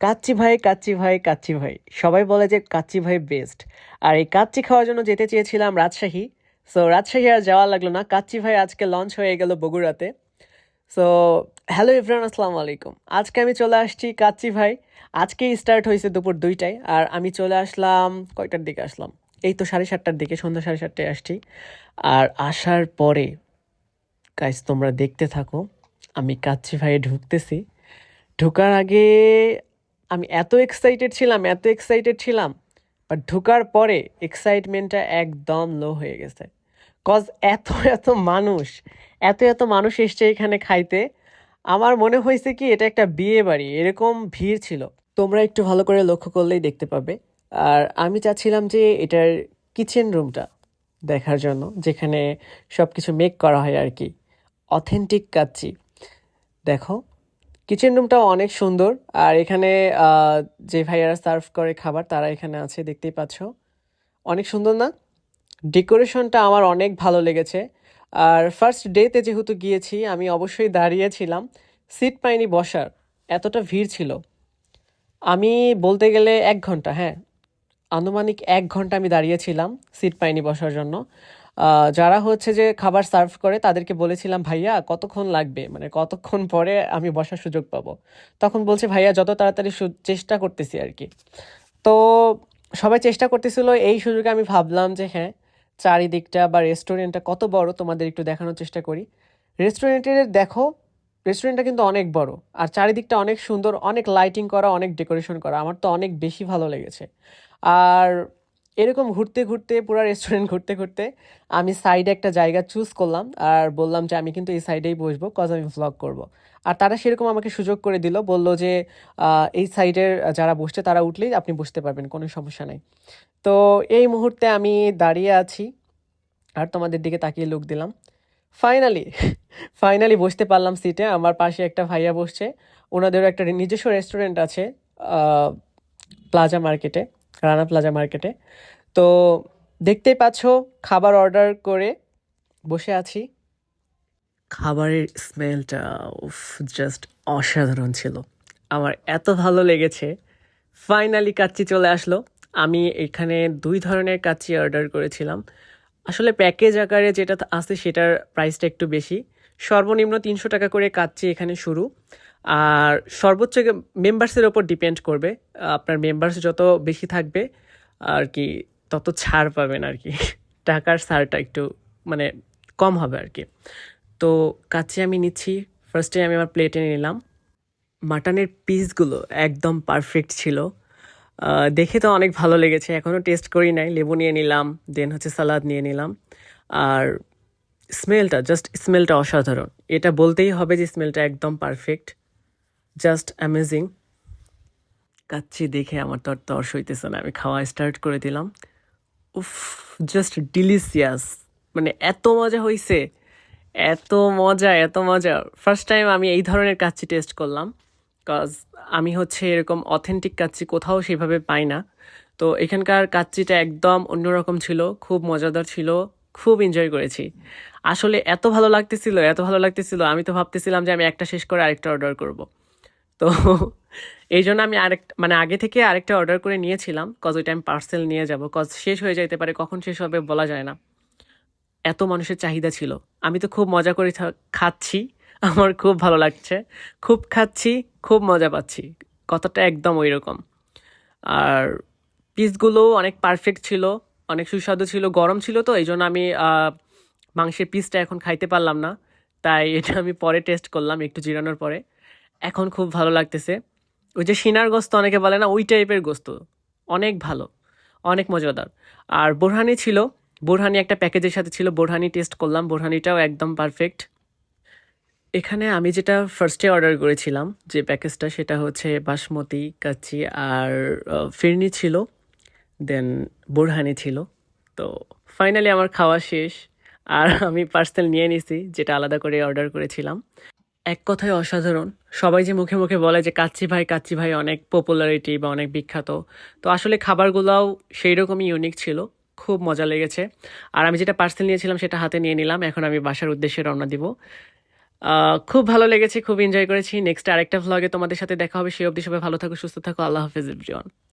কাচ্চি ভাই কাচ্চি ভাই কাচ্চি ভাই। সবাই বলে যে কাচ্চি ভাই বেস্ট আর এই কাচ্চি খাওয়ার জন্য যেতে চেয়েছিলাম রাজশাহী। সো রাজশাহী আর যাওয়া লাগল না। কাচ্চি ভাই আজকে লঞ্চ হয়ে গেল বগুড়াতে। সো হ্যালো ইফরান আসসালামু আলাইকুম। আজকে আমি চলে আসছি কাচ্চি ভাই। আজকেই স্টার্ট হয়েছে দুপুর দুইটায়। আর আমি চলে আসলাম, কয়টার দিকে আসলাম? এই তো সাড়ে সাতটার দিকে, সন্ধ্যা সাড়ে সাতটায় আসছি। আর আসার পরে কাজ তোমরা দেখতে থাকো, আমি কাচ্চি ভাইয়ে ঢুকতেছি। ঢোকার আগে আমি এত এক্সাইটেড ছিলাম, এত এক্সাইটেড ছিলাম বাট ঢুকার পরে এক্সাইটমেন্টটা একদম লো হয়ে গেছে। কজ এত এত মানুষ, এত এত মানুষ এসছে এখানে খাইতে। আমার মনে হয়েছে কি, এটা একটা বিয়ে বাড়ি, এরকম ভিড় ছিল। তোমরা একটু ভালো করে লক্ষ্য করলেই দেখতে পাবে। আর আমি চাচ্ছিলাম যে এটার কিচেন রুমটা দেখার জন্য, যেখানে সব কিছু মেক করা হয় আর কি। অথেন্টিক কাচ্চি। দেখো কিচেন রুমটাও অনেক সুন্দর। আর এখানে যে ভাইয়ারা সার্ভ করে খাবার, তারা এখানে আছে, দেখতেই পাচ্ছ। অনেক সুন্দর না? ডেকোরেশনটা আমার অনেক ভালো লেগেছে। আর ফার্স্ট ডেতে যেহেতু গিয়েছি, আমি অবশ্যই দাঁড়িয়েছিলাম। সিট পাইনি বসার, এতটা ভিড় ছিল। আমি বলতে গেলে এক ঘণ্টা হ্যাঁ আনুমানিক এক ঘণ্টা আমি দাঁড়িয়েছিলাম সিট পাইনি বসার জন্য। যারা হচ্ছে যে খাবার সার্ভ করে, তাদেরকে বলেছিলাম, ভাইয়া, কতক্ষণ লাগবে? মানে কতক্ষণ পরে আমি বসার সুযোগ পাবো? তখন বলছে, ভাইয়া, যত তাড়াতাড়ি চেষ্টা করতেছি আর কি। তো সবাই চেষ্টা করতেছিল, এই সুযোগে আমি ভাবলাম যে হ্যাঁ চারিদিকটা বা রেস্টুরেন্টটা কত বড়, তোমাদের একটু দেখানোর চেষ্টা করি। রেস্টুরেন্টের দেখো রেস্টুরেন্টটা কিন্তু অনেক বড়, আর চারিদিকটা অনেক সুন্দর, অনেক লাইটিং করা, অনেক ডেকোরেশন করা, আমার তো অনেক বেশি ভালো লেগেছে। আর এরকম ঘুরতে ঘুরতে, পুরো রেস্টুরেন্ট ঘুরতে ঘুরতে আমি সাইডে একটা জায়গা চুজ করলাম আর বললাম যে আমি কিন্তু এই সাইডেই বসবো কজ আমি ভ্লগ করব। আর তারা সেরকম আমাকে সুযোগ করে দিল, বলল যে এই সাইডের যারা বসছে তারা উঠলেই আপনি বসতে পারবেন, কোনো সমস্যা নাই। তো এই মুহূর্তে আমি দাঁড়িয়ে আছি আর তোমাদের দিকে তাকিয়ে লুক দিলাম। ফাইনালি ফাইনালি বসতে পারলাম সিটে আমার পাশে একটা ভাইয়া বসছে। ওনাদেরও একটা নিজস্ব রেস্টুরেন্ট আছে প্লাজা মার্কেটে রানা প্লাজা মার্কেটে। তো দেখতেই পাচ্ছ, খাবার অর্ডার করে বসে আছি। খাবারের স্মেলটা জাস্ট অসাধারণ ছিল। আমার এত ভালো লেগেছে। ফাইনালি কাচ্চি চলে আসলো। আমি এখানে দুই ধরনের কাচ্চি অর্ডার করেছিলাম। আসলে প্যাকেজ আকারে যেটা আছে সেটার প্রাইসটা একটু বেশি। সর্বনিম্ন তিনশো টাকা করে কাচ্চি এখানে শুরু। আর সর্বোচ্চ মেম্বার্সের ওপর ডিপেন্ড করবে। আপনার মেম্বার্স যত বেশি থাকবে, আর কি, তত ছাড় পাবেন আর কি। টাকার ছাড়টা একটু মানে কম হবে আর কি। তো কাছে আমি নিচ্ছি। ফার্স্টে আমি আমার প্লেটে নিলাম। মাটনের পিসগুলো একদম পারফেক্ট ছিল। দেখে তো অনেক ভালো লেগেছে। এখনও টেস্ট করি নাই। লেবু নিয়ে নিলাম দেন হচ্ছে সালাদ নিয়ে নিলাম। আর স্মেলটা জাস্ট স্মেলটা অসাধারণ। এটা বলতেই হবে যে স্মেলটা একদম পারফেক্ট জাস্ট অ্যামেজিং কাচ্ছি দেখে আমার তো আর তর্স হইতেছে না, আমি খাওয়া স্টার্ট করে দিলাম। উফ জাস্ট ডিলিশিয়াস মানে এত মজা হয়েছে এত মজা এত মজা। ফার্স্ট টাইম আমি এই ধরনের কাচ্চি টেস্ট করলাম কজ আমি হচ্ছে এরকম অথেন্টিক কাচ্চি কোথাও সেভাবে পাই না। তো এখানকার কাচ্চিটা একদম অন্যরকম ছিল, খুব মজাদার ছিল, খুব এনজয় করেছি। আসলে এত ভালো লাগতেছিল, এত ভালো লাগতেছিল, আমি তো ভাবতেছিলাম যে আমি একটা শেষ করে আরেকটা অর্ডার করব। তো এই জন্য আমি আরেক মানে আগে থেকে আরেকটা অর্ডার করে নিয়েছিলাম কজ ওইটা আমি পার্সেল নিয়ে যাব। কজ শেষ হয়ে যাইতে পারে, কখন শেষ হবে বলা যায় না। এত মানুষের চাহিদা ছিল। আমি তো খুব মজা করে খাচ্ছি, আমার খুব ভালো লাগছে। খুব খাচ্ছি, খুব মজা পাচ্ছি। কথাটা একদম ওই রকম আর পিসগুলো অনেক পারফেক্ট ছিল, অনেক সুস্বাদু ছিল, গরম ছিল তো, এই জন্য আমি মাংসের পিসটা এখন খাইতে পারলাম না। তাই এটা আমি পরে টেস্ট করলাম, একটু জিরানোর পরে। এখন খুব ভালো লাগতেছে। ওই যে সিনার গোস্ত অনেকে বলে না, ওই টাইপের গোস্ত। অনেক ভালো, অনেক মজাদার। আর বোরহানি ছিল, বোরহানি একটা প্যাকেজের সাথে ছিল, বোরহানি টেস্ট করলাম, বোরহানিটাও একদম পারফেক্ট। এখানে আমি যেটা ফার্স্টে অর্ডার করেছিলাম, যে প্যাকেজটা, সেটা হচ্ছে বাসমতি, কাচ্চি আর ফিরনি ছিল দেন বোরহানি ছিল। তো ফাইনালি আমার খাওয়া শেষ, আর আমি পার্সেল নিয়ে নিছি, যেটা আলাদা করে অর্ডার করেছিলাম। এক কথায় অসাধারণ। সবাই যে মুখে মুখে বলে যে কাচ্চি ভাই কাচ্চি ভাই অনেক পপুলারিটি বা অনেক বিখ্যাত, তো আসলে খাবারগুলোও সেই রকমই ইউনিক ছিল। খুব মজা লেগেছে। আর আমি যেটা পার্সেল নিয়েছিলাম সেটা হাতে নিয়ে নিলাম। এখন আমি বাসার উদ্দেশ্যে রওনা দিব। খুব ভালো লেগেছে, খুব এনজয় করেছি। নেক্সট আরেকটা ভ্লগে তোমাদের সাথে দেখা হবে। সেই অবধি সবাই ভালো থাকো, সুস্থ থাকো। আল্লাহ হাফেজ এভরিওয়ান